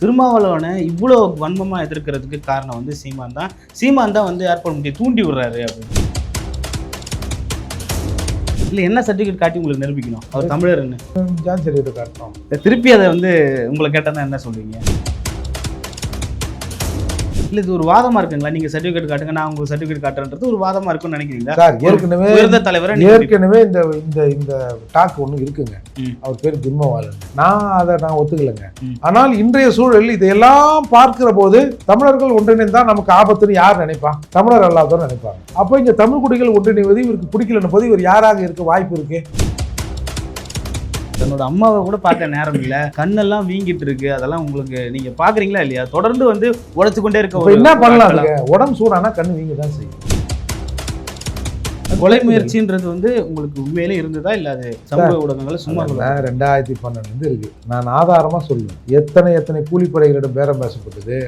திருமாவளவனை இவ்வளோ வன்மமாக எதிர்க்கிறதுக்கு காரணம் வந்து சீமான் தான். சீமான் தான் வந்து ஏர்போர்ட் முட்டி தூண்டி விடுறாரு அப்படின்னு. இல்லை என்ன சர்டிஃபிகேட் காட்டி உங்களுக்கு நிரூபிக்கணும்? அவர் தமிழர்னு ஜான் சர்டிஃபிகேட் காட்டணும் திருப்பி அதை வந்து உங்களை கேட்டா என்ன சொல்லுவீங்க இல்லை இது ஒரு வாதமா இருக்குங்களா? நீங்க சர்டிஃபிகேட் காட்டுங்க நான் உங்களுக்கு சர்டிஃபிகேட் காட்டுறன்றது ஒரு வாதமா இருக்கும்னு நினைக்கிறீங்களா? சார் ஏற்கனவே உயர்ந்த தலைவரை ஏற்கனவே இந்த இந்த இந்த டாக் ஒன்று இருக்குங்க. அவர் பேர் திம்மவாலன் நான் அதை நான் ஒத்துக்கலைங்க. ஆனால் இன்றைய சூழலில் இதையெல்லாம் பார்க்கிற போது தமிழர்கள் ஒன்றிணைந்தா நமக்கு ஆபத்துன்னு யார் நினைப்பா? தமிழர் அல்லாதவர் நினைப்பாங்க. அப்போ இங்க தமிழ் குடிகள் ஒன்றிணைவது இவருக்கு பிடிக்கலன்னு போது இவர் யாராக இருக்க வாய்ப்பு இருக்கு? தன்னோட அம்மாவை கூட பார்க்க நேரம் இல்ல. கண்ணெல்லாம் வீங்கிட்டு இருக்கு. அதெல்லாம் உங்களுக்கு நீங்க பாக்குறீங்களா இல்லையா? தொடர்ந்து வந்து உழைச்சு கொண்டே இருக்க என்ன பண்ணலாம் உடம்பு சூடானா கண்ணு வீங்க தான் செய்யும். கொலை முயற்சின்றது வந்து உங்களுக்கு உண்மையிலே இருந்ததா? இல்ல அது சமூக ஊடகங்கள்ல சும்மா ரெண்டாயிரத்தி பன்னெண்டுலேருந்து இருக்கு. நான் ஆதாரமாக சொல்லுவேன். எத்தனை எத்தனை கூலிப்படைகளிடம் பேரம் பேசப்பட்டது.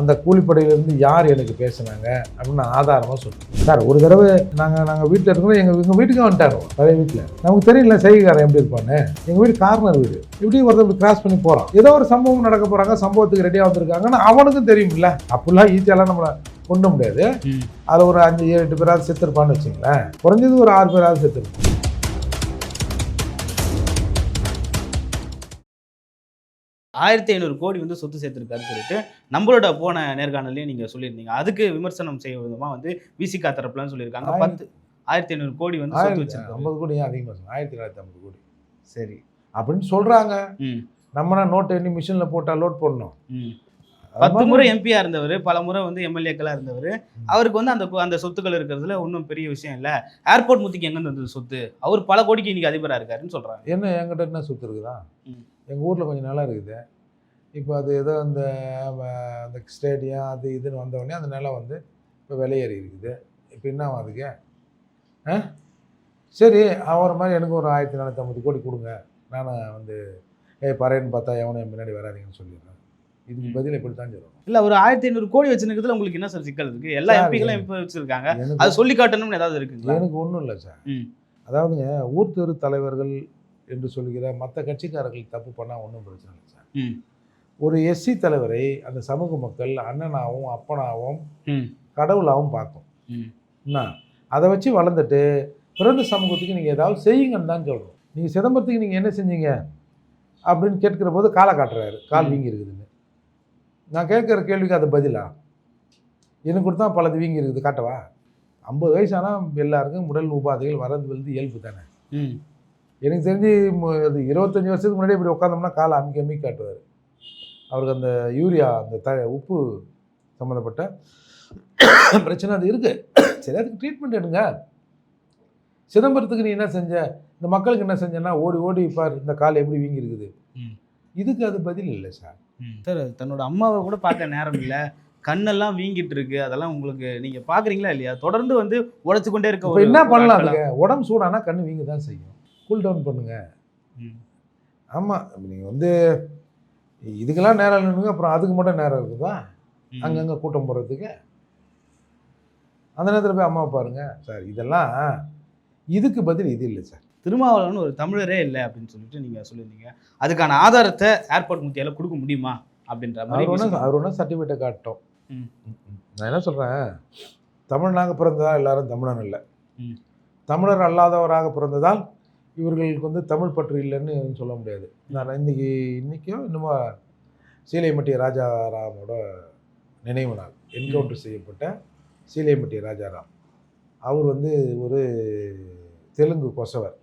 அந்த கூலிப்படையிலிருந்து யார் எனக்கு பேசுனாங்க? அப்படின்னு நான் ஆதாரமாக சொல்லுவேன். சார் ஒரு தடவை நாங்கள் நாங்கள் வீட்டில் இருக்கிறோம் எங்கள் எங்கள் வீட்டுக்கு வந்துட்டார் பழைய வீட்டில் நமக்கு தெரியல செய்திக்காரன் எப்படி இருப்பான்னு. எங்கள் வீடு கார்னர் வீடு. இப்படி ஒருத்தர் கிராஸ் பண்ணி போகிறான் ஏதோ ஒரு சம்பவம் நடக்க போகிறாங்க சம்பவத்துக்கு ரெடியாக வந்திருக்காங்கன்னு அவனுக்கும் தெரியும்ல. அப்படிலாம் ஈஸியாலாம் நம்மளை கொண்டு முடியாது. அதில் ஒரு அஞ்சு ஏழு எட்டு பேராவது செத்துருப்பான்னு வச்சுங்களேன் குறைஞ்சது ஒரு ஆறு பேராவது செத்துருப்பான் ஆயிரத்தி ஐநூறு கோடி வந்து சொத்து சேர்த்திருக்காருன்னு சொல்லிட்டு நம்மளோட போன நேர்காணலையும் நீங்க சொல்லியிருந்தீங்க. அதுக்கு விமர்சனம் செய்ய விதமா வந்து விசிகா தரப்புலன்னு சொல்லியிருக்காங்க. பத்து ஆயிரத்தி ஐநூறு கோடி வந்து சொத்து ஐம்பது கோடி அதிகமாக ஆயிரத்தி தொள்ளாயிரத்தி ஐம்பது கோடி. சரி. அப்படின்னு சொல்றாங்க. ம். நம்மனா நோட் எண்ணி மிஷினில் போட்டால் லோட் பண்ணணும் ம். அது பத்து முறை எம்பியா இருந்தவர் பல முறை வந்து எம்எல்ஏக்களா இருந்தவர். அவருக்கு வந்து அந்த அந்த சொத்துக்கள் இருக்கிறதுல ஒன்றும் பெரிய விஷயம் இல்ல. ஏர்போர்ட் முத்திக்கு எங்க வந்தது சொத்து? அவர் பல கோடிக்கு இன்னைக்கு அதிபரா இருக்காருன்னு சொல்றாங்க. என்ன என்கிட்ட என்ன சொத்து இருக்குதா. எங்கள் ஊரில் கொஞ்சம் நிலம் இருக்குது. இப்போ அது ஏதோ அந்த அந்த ஸ்டேடியம் அது இதுன்னு வந்த உடனே அந்த நிலம் வந்து இப்போ விலையேறி இருக்குது. இப்போ என்ன அதுக்கு? ஆ? சரி அவர் மாதிரி எனக்கு ஒரு ஆயிரத்தி நானூற்றம்பது கோடி கொடுங்க. நான் வந்து ஏய் பறையன்னு பார்த்தா எவனும் என் முன்னாடி வராதீங்கன்னு சொல்லிடுறேன். இதுக்கு. பதில் இப்படி தான் சொல்லணும்? இல்ல ஒரு ஆயிரத்தி ஐநூறு கோடி வச்சிருக்கிறதுல உங்களுக்கு என்ன சார் சிக்கல் இருக்கு? எல்லா எம்பிகளும் இப்ப வச்சிருக்காங்க. அது சொல்லி காட்டணும்னு ஏதாவது இருக்குங்களா? எனக்கு ஒன்றும் இல்லை சார். அதாவதுங்க ஊர் தெரு தலைவர்கள் என்று சொல்லுகிற மற்ற கட்சிக்காரர்கள் தப்பு பண்ணால் ஒன்றும் பிரச்சனை இல்லை சார் ஒரு எஸ்சி தலைவரை அந்த சமூக மக்கள் அண்ணனாகவும் அப்பனாகவும் கடவுளாகவும் பார்க்கும். என்ன? அதை வச்சு வளர்ந்துட்டு பிறந்த சமூகத்துக்கு நீங்கள் ஏதாவது செய்யுங்கன்னு தான் சொல்கிறோம் நீங்கள் சிதம்பரத்துக்கு நீங்கள் என்ன செஞ்சீங்க? அப்படின்னு கேட்கிற போது காலை காட்டுறாரு. கால். வீங்கி இருக்குதுன்னு நான் கேட்குற கேள்விக்கு அது பதிலா? எனக்கு கொடுத்தா பலது வீங்கி இருக்குது காட்டவா? ஐம்பது வயசானால் எல்லாருக்கும் உடல் உபாதைகள் வரது வந்து இயல்பு தானே. ம். எனக்கு தெரிஞ்சு அது இருபத்தஞ்சி வருஷத்துக்கு முன்னாடி இப்படி உட்காந்தோம்னா காலை அமுக்கி அமுக்கி காட்டுவார். அவருக்கு அந்த யூரியா அந்த த உப்பு சம்மந்தப்பட்ட பிரச்சனை அது இருக்குது சரி அதுக்கு ட்ரீட்மெண்ட் எடுங்க. சிதம்பரத்துக்கு நீ என்ன செஞ்ச? இந்த மக்களுக்கு என்ன செஞ்சேன்னா ஓடி ஓடி பார் இந்த கால் எப்படி வீங்கி இருக்குது ம். இதுக்கு அது பதில் இல்லை சார். சார் தன்னோட அம்மாவை கூட பார்க்க நேரம் இல்ல. கண்ணெல்லாம் வீங்கிட்டு இருக்கு. அதெல்லாம் உங்களுக்கு நீங்க பாக்குறீங்களா இல்லையா? தொடர்ந்து வந்து உழைச்சு கொண்டே இருக்க என்ன பண்ணலாம் உடம்பு சூடானா கண்ணு வீங்க தான் செய்யும். கூல் டவுன் பண்ணுங்க. ஆமாம் நீங்கள் வந்து இதுக்கெல்லாம் நேரம் இல்லைங்க அப்புறம் அதுக்கு மட்டும் நேரம் இருக்குதா. அங்கங்கே கூட்டம் போடுறதுக்கு? அந்த நேரத்தில் போய் அம்மா பாருங்க. சார் இதெல்லாம் இதுக்கு பதில் இது இல்லை சார். திருமாவளவன் ஒரு தமிழரே இல்லை அப்படின்னு சொல்லிட்டு நீங்க சொல்லியிருந்தீங்க. அதுக்கான ஆதாரத்தை ஏர்போர்ட் முத்தியால கொடுக்க முடியுமா? அப்படின்ற மாதிரி அவர் ஒன்றும் சர்டிஃபிகேட்டை காட்டும். நான் என்ன சொல்கிறேன் தமிழ்நாக பிறந்ததால் எல்லாரும் தமிழன் இல்லை. தமிழர் அல்லாதவராக பிறந்ததால் இவர்களுக்கு வந்து தமிழ் பற்று இல்லைன்னு சொல்ல முடியாது. நான் இன்னைக்கு இன்னைக்கும் இன்னுமா சீலைமட்டி ராஜாராமோட நினைவு நாள் என்கவுண்டர் செய்யப்பட்ட சீலைமட்டி ராஜாராம். அவர் வந்து ஒரு தெலுங்கு கொசவர்.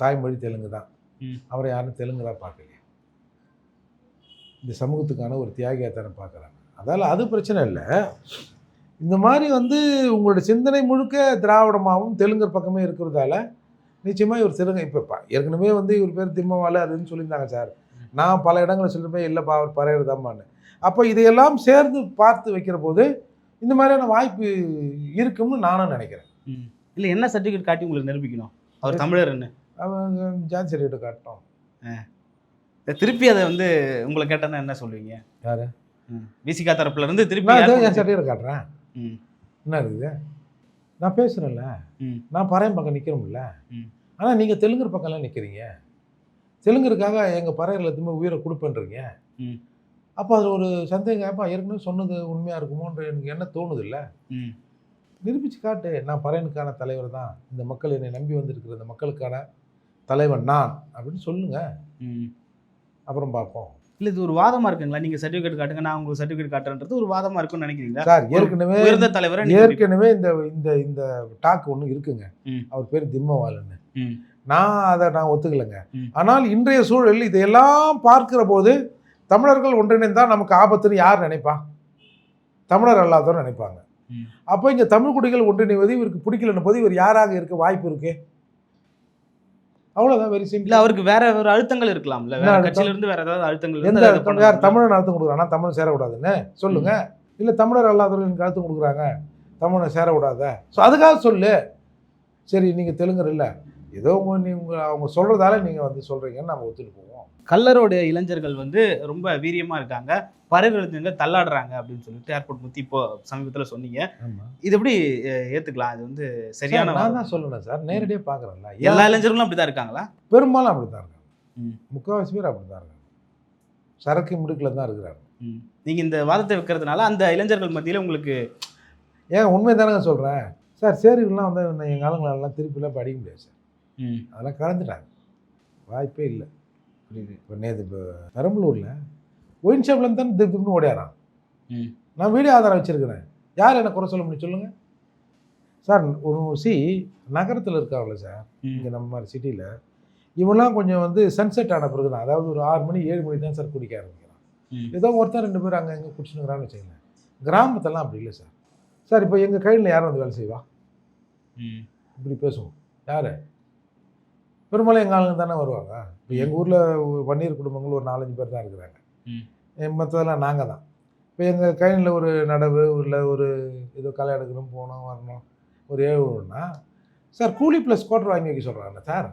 தாய்மொழி தெலுங்கு தான். அவரை யாரும் தெலுங்குதா பார்க்கலையே. இந்த சமூகத்துக்கான ஒரு தியாகியாக தானே பார்க்குறாங்க. அதால் அது பிரச்சனை இல்லை. இந்த மாதிரி வந்து உங்களோட சிந்தனை முழுக்க திராவிடமாகவும் தெலுங்கர் பக்கமே இருக்கிறதால நிச்சயமாக இவர் தெலுங்கு இப்போ ஏற்கனவே வந்து இவர் பேர் திம்மவால அதுன்னு சொல்லியிருந்தாங்க சார். நான் பல இடங்களில் சொல்லிருப்பேன் இல்லைப்பா அவர் பறையிறதாம்மான்னு. அப்போ இதையெல்லாம் சேர்ந்து பார்த்து வைக்கிற போது இந்த மாதிரியான வாய்ப்பு இருக்கும்னு நானும் நினைக்கிறேன். இல்ல என்ன சர்டிஃபிகேட் காட்டி உங்களுக்கு நிரூபிக்கணும்? அவர் அவங்க ஜான் சரியிட்ட காட்டும். திருப்பி அதை வந்து உங்களை கேட்டா என்ன சொல்லுவீங்க? யாரு? விசிகா தரப்புல இருந்து திருப்பி முத்தி- சர்டிஃபிகேட் காட்டுறேன். ம். என்ன இருக்குது நான் பேசுகிறேன்ல. நான் பறையன் பக்கம் நிற்கிறோம்ல. ஆனால் நீங்கள் தெலுங்கர் பக்கம்லாம் நிற்கிறீங்க தெலுங்கருக்காக எங்கள் பறையரில் திரும்ப உயிரை கொடுப்பேன்றீங்க. அப்போ அது ஒரு சந்தேகம் அப்பா ஏற்கனவே சொன்னது உண்மையாக இருக்குமோன்ற எனக்கு என்ன தோணுது இல்லை ம் நிரூபிச்சு காட்டு. நான் பறையனுக்கான தலைவர் தான். இந்த மக்கள் என்னை நம்பி வந்திருக்கிற இந்த மக்களுக்கான தலைவன் நான். அப்படின்னு சொல்லுங்க. ம். அப்புறம் பார்ப்போம். இல்ல இது ஒரு வாதமா இருக்குங்களா? நீங்க சர்டிபிகேட் காட்டுங்க நான் உங்களுக்கு சர்டிபிகேட் காட்டுறன்றது ஒரு வாதமா இருக்கும்னு நினைக்கிறீங்களா? சார் ஏற்கனவே உயர்ந்த தலைவரை ஏற்கனவே இந்த இந்த இந்த டாக் ஒன்று இருக்குங்க. அவர் பேர் திம்மவாலன்னு. நான் அதை நான் ஒத்துக்கலைங்க. ஆனால் இன்றைய சூழலில் இதையெல்லாம் பார்க்கிற போது தமிழர்கள் ஒன்றிணைந்தால் நமக்கு ஆபத்துன்னு யார் நினைப்பா? தமிழர் அல்லாதவர் நினைப்பாங்க. அப்போ இங்கே தமிழ் குடிகள் ஒன்றிணைவது இவருக்கு பிடிக்கலன்னு போது இவர் யாராக இருக்க வாய்ப்பு இருக்கு? அவ்வளோதான் வெரி சிம்பிள் அவருக்கு வேற ஒரு அழுத்தங்கள் இருக்கலாம்ல. என்ன வேற ஏதாவது அழுத்தங்கள் எந்த யார். தமிழன் அழுத்தம் கொடுக்குறானா? தமிழ் சேரக்கூடாதுன்னு? சொல்லுங்க. இல்லை தமிழர் அல்லாதவர்கள் எனக்கு அழுத்தம் கொடுக்குறாங்க. தமிழனை சேரக்கூடாத. ஸோ அதுக்காக சொல்லு. சரி நீங்கள் தெலுங்கர் இல்லை. ஏதோ நீங்கள் அவங்க சொல்கிறதால நீங்கள் வந்து சொல்கிறீங்கன்னு நம்ம ஒத்துட்டு போவோம். கல்லரோட இளைஞர்கள் வந்து ரொம்ப வீரியமா இருக்காங்க. பறவைங்க தள்ளாடுறாங்க அப்படின்னு சொல்லிட்டு ஏர்போர்ட் முத்தி இப்போ சமீபத்துல சொன்னீங்க. இது எப்படி அஹ், ஏத்துக்கலாம்? இது வந்து சரியான நான். தான் சொல்லணும் சார். நேரடியாக பார்க்குறேன்ல எல்லா இளைஞர்களும் அப்படிதான் இருக்காங்களா? பெரும்பாலும் அப்படி தான் இருக்காங்க. முக்கால்வாசி பேர் அப்படி தான் இருக்காங்க. சரக்கு முடுக்கில் தான் இருக்கிறாங்க. ம். நீங்க இந்த வாதத்தை வைக்கிறதுனால அந்த இளைஞர்கள் மத்தியில உங்களுக்கு ஏன் உண்மை தானங்க சொல்கிறேன் சார் சேரிகள்லாம் வந்து எங்கள் ஆளுங்களெல்லாம் திருப்பிலாம் படிக்க முடியாது சார். ம், அதெல்லாம் கலந்துட்டாங்க. வாய்ப்பே இல்லை. புரியுது. இப்போ நேற்று இப்போ பெரம்பலூரில் ஒயின் ஷாப்லேருந்து தான் திப்பு திப்புன்னு ஓடியாரான் நான் வீடியோ ஆதாரம் வச்சுருக்கிறேன். யார் என்ன குறை சொல்ல முடியும் சொல்லுங்கள் சார் ஒரு சி நகரத்தில் இருக்காங்களே சார் இங்கே நம்ம மாதிரி சிட்டியில் இவெல்லாம் கொஞ்சம் வந்து சன்செட் ஆன பிறகு தான் அதாவது ஒரு ஆறு மணி ஏழு மணி தான் சார் குடிக்க ஆரம்பிக்கிறான். ஏதோ ஒருத்தர் ரெண்டு பேர் அங்கே எங்கே குடிச்சுனுங்கிறான்னு வச்சுக்கோங்களேன். கிராமத்தெல்லாம் அப்படி இல்லை சார். சார் இப்போ எங்கள் கையில் யாரும் வந்து வேலை செய்வா? ம், இப்படி பேசுவோம். யார்? பெரும்பாலும் எங்கள் ஆளுங்க தானே வருவாங்க. இப்போ எங்கள் ஊரில் வன்னியர் குடும்பங்கள் ஒரு நாலஞ்சு பேர் தான் இருக்கிறாங்க. மற்றதெல்லாம் நாங்கள் தான். இப்போ எங்கள் கையில் ஒரு நடவு இல்லை ஒரு ஏதோ களை எடுக்கணும் போகணும் வரணும் ஒரு ஏழுனா சார் கூலி ப்ளஸ் குவார்டர் வாங்கி வைக்க சொல்கிறாங்க சார்.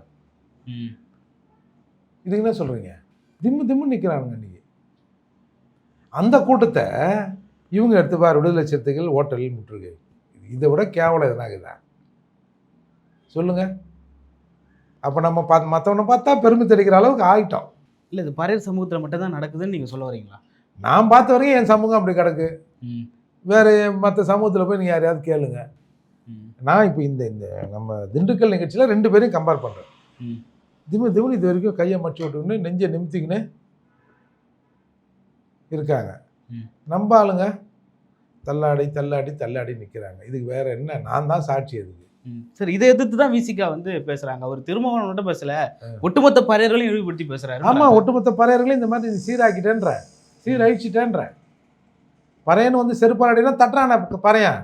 இதுக்கு என்ன சொல்கிறீங்க திம்மு திம்மு நிற்கிறானுங்க இன்னைக்கு அந்த கூட்டத்தை இவங்க எடுத்துப்பார் விடுதலை சிறுத்தைகள் ஓட்டலில் முற்றுகை. இதை விட கேவலம் எதுனாகுதா? சொல்லுங்க. அப்போ நம்ம பார்த்து மற்றவனை பார்த்தா பெருமை தெரிக்கிற அளவுக்கு ஆகிட்டோம் இல்ல இது பறையர் சமூகத்துல மட்டும் தான் நடக்குதுன்னு நீங்க சொல்ல வரீங்களா? நான் பார்த்த வரைக்கும் என் சமூகம் அப்படி கிடக்கு. வேறு மற்ற சமூகத்தில் போய் நீங்கள் யாரையாவது கேளுங்க. நான் இப்போ இந்த இந்த நம்ம திண்டுக்கல் நிகழ்ச்சியில் ரெண்டு பேரையும் கம்பேர் பண்ணுறேன். திமு திமுன்னு இது வரைக்கும் கையை மடிச்சு விட்டுக்கின்னு நெஞ்சை நிமித்திக்கின்னு இருக்காங்க. ம். நம்ம ஆளுங்க தள்ளாடி தள்ளாடி தள்ளாடி நிற்கிறாங்க இதுக்கு வேற என்ன? நான் தான் சாட்சி அதுக்கு. சரி இதை எதிர்த்து தான் விசிகா வந்து பேசுறாங்க. அவர் திருமாவளவன் மட்டும் பேசல. ஒட்டுமொத்த பறையர்களையும் இழிவுபடுத்தி பேசுறாரு. ஆமாம் ஒட்டுமொத்த பறையர்களையும் இந்த மாதிரி சீராக்கிட்டேன்ற. சீரழிச்சிட்டேன்ற. பறையன் வந்து செருப்பாடினா தட்டுறான பறையன்.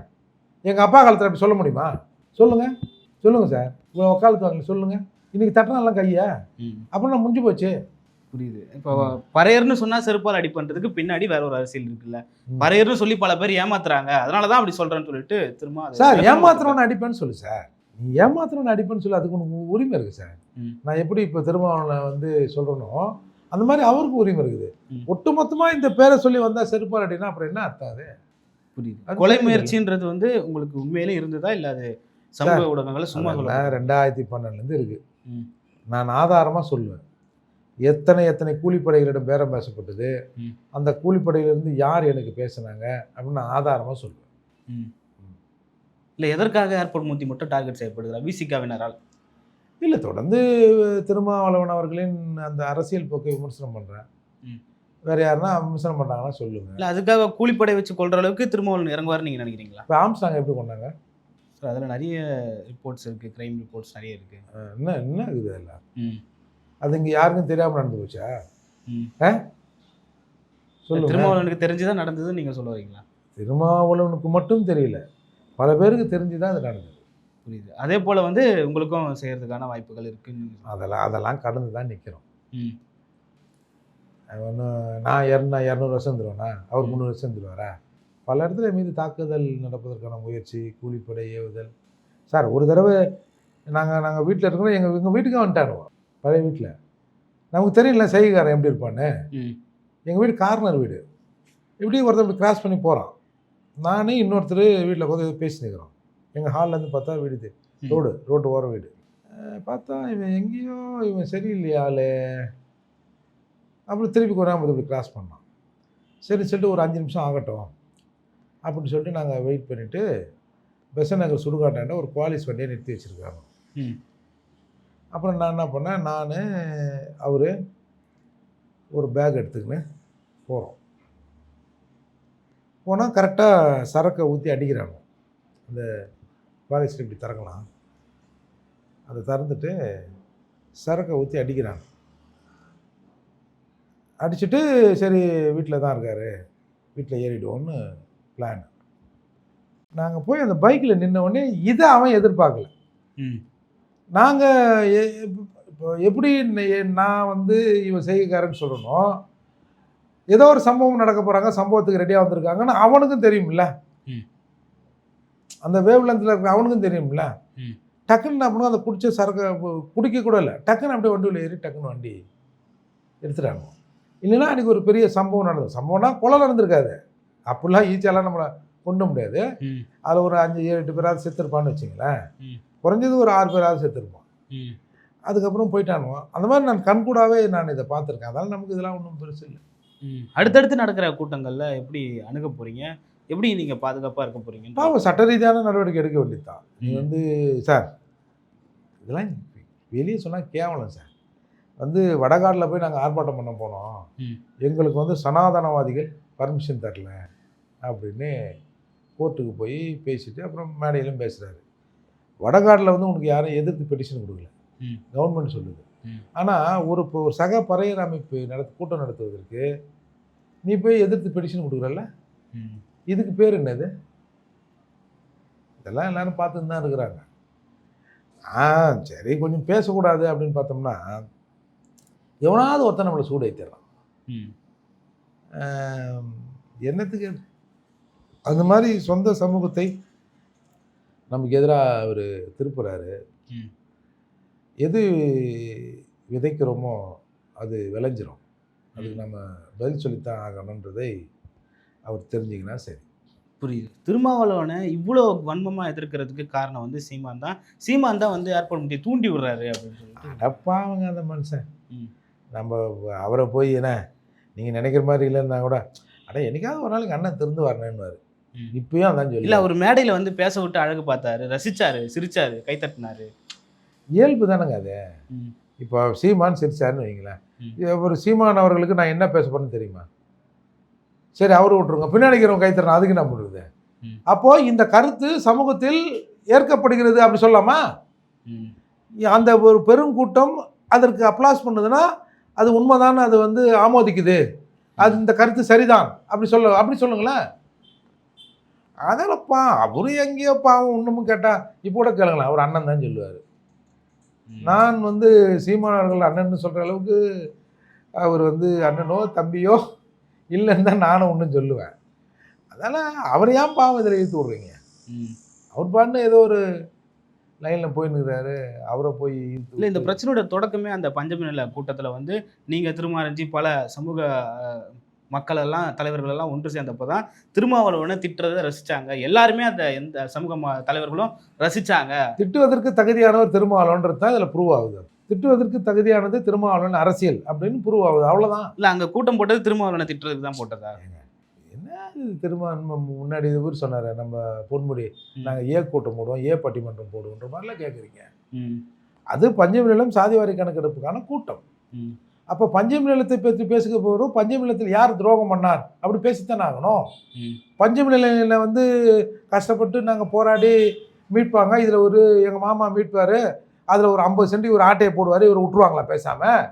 எங்கள் அப்பா காலத்தில் அப்படி சொல்ல முடியுமா? சொல்லுங்க. சொல்லுங்க சார். இவ்வளோ வக்காலத்து வாங்க சொல்லுங்க. இன்னைக்கு தட்டுறான்லாம் கையா. அப்புறம் முடிஞ்சு போச்சு. புரியுது. இப்போ பறையர்னு சொன்னா செருப்பால் அடி பண்றதுக்கு பின்னாடி வேற ஒரு அரசியல் இருக்குல்ல. பறையர்னு சொல்லி பல பேர் ஏமாத்துறாங்க. அதனாலதான் அப்படி சொல்றேன்னு சொல்லிட்டு திரும்ப சார் ஏமாத்துறவனை அடிப்பேன்னு சொல்லு சார். நீ ஏமாத்துறவனை அடிப்பேன்னு சொல்லி அதுக்கு உனக்கு உரிமை இருக்குது சார். நான் எப்படி இப்போ திருமாவளவனை வந்து சொல்கிறனோ அந்த மாதிரி அவருக்கு உரிமை இருக்குது. ஒட்டுமொத்தமாக இந்த பேரை சொல்லி வந்தால் செருப்பால் அடினா அப்புறம் என்ன அர்த்தம் அது? புரியுது. கொலை. முயற்சின்றது வந்து உங்களுக்கு உண்மையிலே இருந்ததா இல்ல அது சமூக ஊடகங்கள்ல சும்மா சொல்ல ரெண்டாயிரத்தி பன்னெண்டுலேருந்து இருக்குது. நான் ஆதாரமாக சொல்லுவேன். எத்தனை எத்தனை கூலிப்படைகளிடம் பேரம் பேசப்பட்டது. அந்த கூலிப்படையிலிருந்து யார் எனக்கு பேசுனாங்க? அப்படின்னு ஆதாரமாக சொல்லுவேன். இல்ல எதற்காக ஏர்போர்ட் மூத்தி மட்டும் டார்கெட் செய்யப்படுகிறார் விசிகாவினரால்? இல்லை தொடர்ந்து திருமாவளவன் அவர்களின் அந்த அரசியல் போக்கை விமர்சனம் பண்ணுறேன். வேற யாருன்னா விமர்சனம் பண்ணாங்கன்னா சொல்லுங்க இல்ல அதுக்காக கூலிப்படை வச்சு கொள்ற அளவுக்கு திருமாவளவன் இறங்குவார் நீங்க நினைக்கிறீங்களா? இப்போ ஆம்ஸ்டாங் எப்படி கொண்டாங்க? சார் அதுல நிறைய ரிப்போர்ட்ஸ் இருக்கு கிரைம் ரிப்போர்ட்ஸ் நிறைய இருக்கு. அஹ் என்ன என்ன இருக்குது எல்லாம் ம். அது இங்கே யாருக்கும் தெரியாமல் நடந்து போச்சா? ம். சொல்லுங்க. திருமாவளவனுக்கு தெரிஞ்சுதான் நடந்ததுன்னு நீங்க சொல்ல வரீங்களா? திருமாவளவனுக்கு மட்டும் தெரியல. பல பேருக்கு தெரிஞ்சு தான் அது நடந்தது. புரியுது. அதே போல வந்து உங்களுக்கும் செய்யறதுக்கான வாய்ப்புகள் இருக்குன்னு. அதெல்லாம் அதெல்லாம் கடந்து தான் நிற்கிறோம் ம். ஒன்றும் நான் இரநூ இரநூறு வருஷம் தருவேனா? அவர். முந்நூறு வருஷம் தருவாரா? பல இடத்துல மீது தாக்குதல் நடப்பதற்கான முயற்சி கூலிப்படை ஏவுதல். சார் ஒரு தடவை நாங்கள் நாங்கள் வீட்டில் இருக்கிறோம் எங்கள் எங்கள் வீட்டுக்கு வந்துட்டானுவோம் பழைய வீட்டில் நமக்கு தெரியல செய்காரன் எப்படி இருப்பான்னு. எங்கள் வீடு கார்னர் வீடு. இப்படி ஒருத்தர் இப்படி கிராஸ் பண்ணி போகிறான் நானே இன்னொருத்தர் வீட்டில் உட்காந்து பேசி நிற்கிறோம் எங்கள் ஹால்லேருந்து பார்த்தா வீடு. ரோடு ரோட்டு ஓரம் வீடு. பார்த்தா இவன் எங்கேயோ இவன் சரியில்லையா ஆளு. அப்புறம் திருப்பி கொண்டாந்து இப்படி கிராஸ் பண்ணான். சரி சொல்லிட்டு ஒரு அஞ்சு நிமிஷம் ஆகட்டும். அப்படின்னு சொல்லிட்டு நாங்கள் வெயிட் பண்ணிவிட்டு பெசன் நகர் சுடுகாட்டாண்ட ஒரு குவாலிஸ் வண்டியை நிறுத்தி வச்சுருக்காங்க. அப்புறம் நான் என்ன பண்ணேன் நான் அவர் ஒரு பேக் எடுத்துக்கின்னு போகிறோம் போனால் கரெக்டாக சரக்கை ஊற்றி அடிக்கிறாங்க. அந்த குவாலிஸ்ட் இப்படி திறக்கலாம். அதை திறந்துட்டு சரக்கை ஊற்றி அடிக்கிறாங்க. அடிச்சுட்டு சரி வீட்டில் தான் இருக்கார். வீட்டில் ஏறிடுவோம்னு பிளான் நாங்கள் போய் அந்த பைக்கில் நின்ன உடனே இதை அவன் எதிர்பார்க்கல. ம். நாங்கள் இப்போ எப்படி நான் வந்து இவன் செய்கைக்காரன்னு சொல்லணும். ஏதோ ஒரு சம்பவம் நடக்க போகிறாங்க சம்பவத்துக்கு ரெடியாக வந்திருக்காங்கன்னு அவனுக்கும் தெரியும்ல. அந்த வேவ் லென்த்தில் இருக்க அவனுக்கும் தெரியும்ல. டக்குன்னு பண்ணுவோம் அந்த குடிச்ச சரக்கு பு- குடிக்க கூட இல்லை. டக்குன்னு அப்படியே வண்டியில் ஏறி டக்குன்னு வண்டி எடுத்துட்டாங்க. இல்லைன்னா அன்றைக்கி ஒரு பெரிய சம்பவம் நடந்தது. சம்பவம்னா கொலை நடந்திருக்காது. அப்படிலாம் ஈஸியாலாம் நம்மளை கொண்டு முடியாது. அதில் ஒரு அஞ்சு ஏழு எட்டு பேராவது செத்துருப்பான்னு வச்சுங்களேன். குறைஞ்சது ஒரு ஆறு பேராவது செத்துருப்பான் அதுக்கப்புறம் போயிட்டானுவோம் அந்த மாதிரி நான் கண்கூடாவே நான் இதை பார்த்துருக்கேன். அதனால் நமக்கு இதெல்லாம் ஒன்றும் பெருசு இல்லை. அடுத்தடுத்து நடக்கிற கூட்டங்கள்ல எப்படி அணுக போறீங்க? எப்படி நீங்க பாதுகாப்பா இருக்க போறீங்க பாவம் சட்ட ரீதியான நடவடிக்கை எடுக்க வேண்டியதுதான். நீ. வந்து சார் இதெல்லாம் வெளியே சொன்னால் கேவலம் சார். வந்து வடகாடில் போய் நாங்கள் ஆர்ப்பாட்டம் பண்ண போனோம். எங்களுக்கு வந்து சனாதனவாதிகள் பர்மிஷன் தரல அப்படின்னு கோர்ட்டுக்கு போய் பேசிட்டு அப்புறம் மேடையிலும் பேசுகிறாரு வடகாடில் வந்து உனக்கு யாரும் எதிர்த்து பெட்டிஷன் கொடுக்கல. கவர்மெண்ட் சொல்லுது. ஆனால் ஒரு இப்போ ஒரு சக பறையர் அமைப்பு நடத்த கூட்டம் நடத்துவதற்கு நீ போய் எதிர்த்து பெட்டிஷன் கொடுக்குறல்ல. இதுக்கு பேர் என்னது இதெல்லாம் எல்லாரும் பார்த்துன்னு தான் இருக்கிறாங்க ஆ சரி கொஞ்சம் பேசக்கூடாது அப்படின்னு பார்த்தோம்னா எவனாவது ஒருத்தன் நம்மளை சூடு ஏற்றிடலாம். என்னத்துக்கு அந்த மாதிரி சொந்த சமூகத்தை நமக்கு எதிராக அவர் திருப்புறாரு. எது விதைக்கிறோமோ அது விளைஞ்சிரும். அதுக்கு நம்ம பதில் சொல்லித்தான் ஆகணுன்றதை அவர் தெரிஞ்சிங்கன்னா சரி. புரியுது. திருமாவளவனை இவ்வளோ வன்மமா எதிர்க்கிறதுக்கு காரணம் வந்து சீமான் தான். சீமான் தான் வந்து ஏர்போர்ட் முட்டியை தூண்டி விடுறாரு அப்படின்னு சொல்லிட்டு. அடப்பாவங்க அந்த மனுஷன். நம்ம அவரை போய் என்ன நீங்கள் நினைக்கிற மாதிரி இல்லைன்னா கூட அட என்னைக்காவது ஒரு நாளைக்கு அண்ணன் திருந்து வரணும்னு ம். இப்பயும் அதான் சொல்லி இல்ல அவர் மேடையில வந்து பேச விட்டு அழகு பார்த்தாரு ரசிச்சாரு சிரிச்சாரு கைத்தட்டினாரு. இயல்பு தானேங்க அது. இப்போ சீமான் சிரிச்சாருன்னு வைங்களேன். ஒரு சீமான் அவர்களுக்கு நான் என்ன பேச போறேன்னு தெரியுமா? சரி அவரு விட்டுருங்க. பின்னாடி இருக்கிறவங்க கை தரணும் அதுக்கு என்ன பண்ணுறது. அப்போ இந்த கருத்து சமூகத்தில் ஏற்கப்படுகிறது அப்படி சொல்லலாமா. அந்த ஒரு பெருங்கூட்டம் அதற்கு அப்ளாஸ் பண்ணுதுன்னா அது உண்மைதான் அது வந்து ஆமோதிக்குது. அது இந்த கருத்து சரிதான். அப்படி சொல்ல அப்படி சொல்லுங்களேன். அதெல்லாம்ப்பா அவரு எங்கேயோ பாவம் இன்னமும் கேட்டா இப்போ கூட கேளுங்களேன் அவர் அண்ணன் தான் சொல்லுவார். நான் வந்து சீமானவர்கள் அண்ணன்னு சொல்கிற அளவுக்கு அவர் வந்து அண்ணனோ தம்பியோ இல்லைன்னு தான் நானும் ஒன்றும் சொல்லுவேன் அதனால் அவர் ஏன் பாவம் இதில் இழுத்து விட்றீங்க. அவர் பாட்டு ஏதோ ஒரு லைனில் போயின்னுக்கிறாரு அவரை போய் இல்ல இந்த பிரச்சனையோட தொடக்கமே அந்த பஞ்சமி நில கூட்டத்துல வந்து நீங்க திருமாரஞ்சி பல சமூக மக்கள் எல்லாம் தலைவர்கள் எல்லாம் ஒன்று சேர்ந்தப்போ தான் திருமாவளவனை திட்டுறதை ரசிச்சாங்க. எல்லாருமே அந்த எந்த சமூக தலைவர்களும் ரசிச்சாங்க. திட்டுவதற்கு தகுதியானவர் திருமாவளவன்றது தான் இதில் ப்ரூவ் ஆகுது. திட்டுவதற்கு தகுதியானது திருமாவளவன் அரசியல் அப்படின்னு ப்ரூவ் ஆகுது. அவ்வளோதான் இல்ல அங்க கூட்டம் போட்டது திருமாவளவனை திட்டுறதுக்கு தான் போட்டதா? என்ன இது? திரும்ப முன்னாடி இவர் சொன்னார் நம்ம பொன்முடி. நாங்கள் ஏ கூட்டம் போடுவோம் ஏ பட்டிமன்றம் போடுவோன்ற மாதிரிலாம் கேட்குறீங்க. அது பஞ்சமி நிலம் சாதிவாரி கணக்கெடுப்புக்கான கூட்டம். அப்போ பஞ்சமி நிலத்தை பற்றி பேசுக போகிறோம் பஞ்சமி நிலத்தில் யார் துரோகம் பண்ணார்? அப்படி பேசித்தானே ஆகணும். பஞ்சமி நிலையில் வந்து கஷ்டப்பட்டு நாங்கள் போராடி மீட்பாங்க. இதில் ஒரு எங்கள் மாமா மீட்பார். அதில் ஒரு ஐம்பது சென்ட் ஒரு ஆட்டையை போடுவார். இவர் விட்டுருவாங்களா பேசாமல்.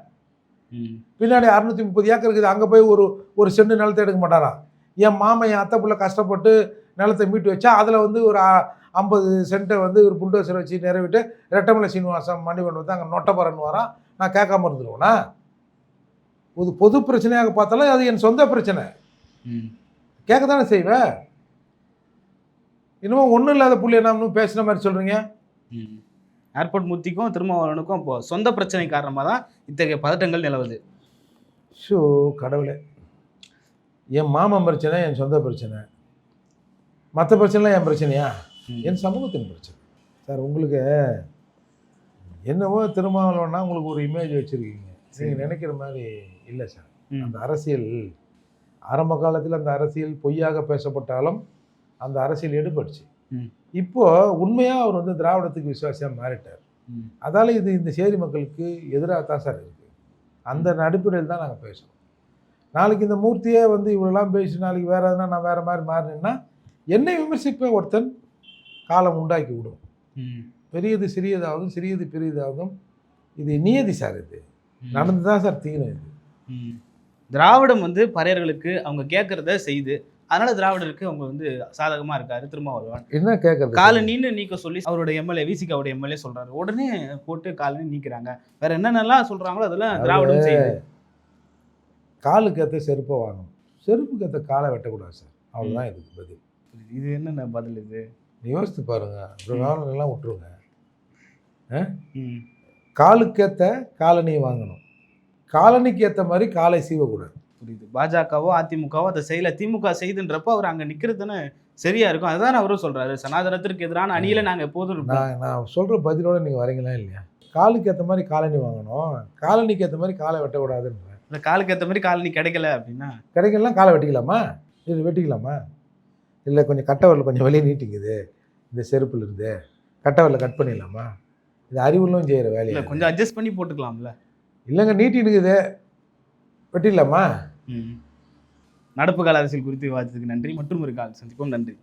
பின்னாடி அறுநூத்தி முப்பது ஏக்கர் இருக்குது. அங்கே போய் ஒரு ஒரு சென்ட் நிலத்தை எடுக்க மாட்டாராம் என் மாமன் என் அத்தை புள்ள கஷ்டப்பட்டு நிலத்தை மீட்டு வச்சா அதில் வந்து ஒரு ஐம்பது சென்ட்டை வந்து ஒரு புல்டோசர் வச்சு நிறைவிட்டு ரெட்டமலை சீனிவாசம் மணிவன் வந்து அங்கே நொட்டப்பறன்னு வரான். நான் கேட்காம இருந்துருவேனா? ஒரு பொது பிரச்சனையாக பார்த்தாலும் அது என் சொந்த பிரச்சனை. கேட்க தானே செய்வேன் இன்னமும் ஒன்றும் இல்லாத புள்ளி என்ன பேசுன மாதிரி சொல்கிறீங்க ம். ஏர்போர்ட் முத்திக்கும் திருமாவளவனுக்கும் இப்போ சொந்த பிரச்சனை காரணமாக தான் இத்தகைய பதட்டங்கள் நிலவுது. ஷோ கடவுளே. என் மாமன் பிரச்சனை என் சொந்த பிரச்சனை. மற்ற பிரச்சனைலாம் என் பிரச்சனையா. என் சமூகத்தின் பிரச்சனை. சார் உங்களுக்கு என்னவோ திருமாவளவன்னா உங்களுக்கு ஒரு இமேஜ் வச்சுருக்கீங்க. சரி. நீங்கள் நினைக்கிற மாதிரி இல்லை சார். அந்த அரசியல் ஆரம்ப காலத்தில் அந்த அரசியல் பொய்யாக பேசப்பட்டாலும் அந்த அரசியல் எடுபடுச்சு ம். இப்போ உண்மையாக அவர் வந்து திராவிடத்துக்கு விசுவாசியாக மாறிட்டார். அதால இது இந்த சேரி மக்களுக்கு எதிராக தான் சார் இருக்குது அந்த அடிப்படையில் தான் நாங்கள் பேசுகிறோம் நாளைக்கு இந்த மூர்த்தியே வந்து இவ்வளோலாம் பேசி நாளைக்கு வேறு எதுனா நான் வேறு மாதிரி மாறினேன்னா என்னை விமர்சிப்ப ஒருத்தன் காலம் உண்டாக்கி விடும். பெரியது சிறியதாகவும் சிறியது பெரியதாகவும் இது நியதி சார் இது. நடந்து தான் சார் தீரும் இது. திராவிடம் வந்து பறையர்களுக்கு அவங்க கேட்கறத செய்து அதனால திராவிடருக்கு அவங்க வந்து சாதகமா இருக்காரு திருமாவளவன். என்ன கேட்கறது? காலனின்னு நீக்க சொல்லி அவரோட எம்எல்ஏ விசிகாவோட எம்எல்ஏ சொல்றாரு. உடனே போட்டு காலனி நீக்கிறாங்க. வேற என்னென்னலாம் சொல்றாங்களோ அதெல்லாம் திராவிடம் செய்யுது காலுக்கு ஏற்ற செருப்பை வாங்கணும். செருப்புக்கு ஏற்ற காலை வெட்டக்கூடாது சார். அவ்வளோதான் இதுக்கு பதில். இது என்னென்ன பதில் இது? யோசித்து பாருங்க. வேலைலாம் விட்டுருங்க. காலுக்கேற்ற காலனி வாங்கணும். காலனிக்கு ஏற்ற மாதிரி காலை சீவக்கூடாது. புரியுது. பாஜகவோ அதிமுகவோ அதை செய்யல. திமுக செய்துன்றப்போ அவர் அங்க நிக்கிறது தானே சரியா இருக்கும். அதுதான் அவரும் சொல்றாரு. சனாதனத்திற்கு எதிரான அணியில நாங்க எப்போதும் நான் நான் சொல்கிற பதிலோட நீங்கள் வரீங்களா இல்லையா? காலுக்கு ஏற்ற மாதிரி காலனி வாங்கணும். காலனிக்கு ஏற்ற மாதிரி காலை வெட்டக்கூடாதுன்ற. இந்த காலுக்கு ஏத்த மாதிரி காலனி கிடைக்கல அப்படின்னா? கிடைக்கலாம் காலை வெட்டிக்கலாமா? இது வெட்டிக்கலாமா? இல்லை கொஞ்சம் கட்டை வரல கொஞ்சம் வெளியே நீட்டிக்குது. இந்த செருப்புல இருந்து கட்டை வரல கட் பண்ணிடலாமா? இது அறிவுள்ளும் செய்கிற இல்ல வேலையை கொஞ்சம் அட்ஜஸ்ட் பண்ணி போட்டுக்கலாம்ல. இல்லைங்க நீட்டினுக்குது வெட்டிடலாமா? ம். நடப்பு கால அரசியல் குறித்து விவாதத்துக்கு நன்றி. மற்றும் ஒரு கால் சந்திப்போம். நன்றி.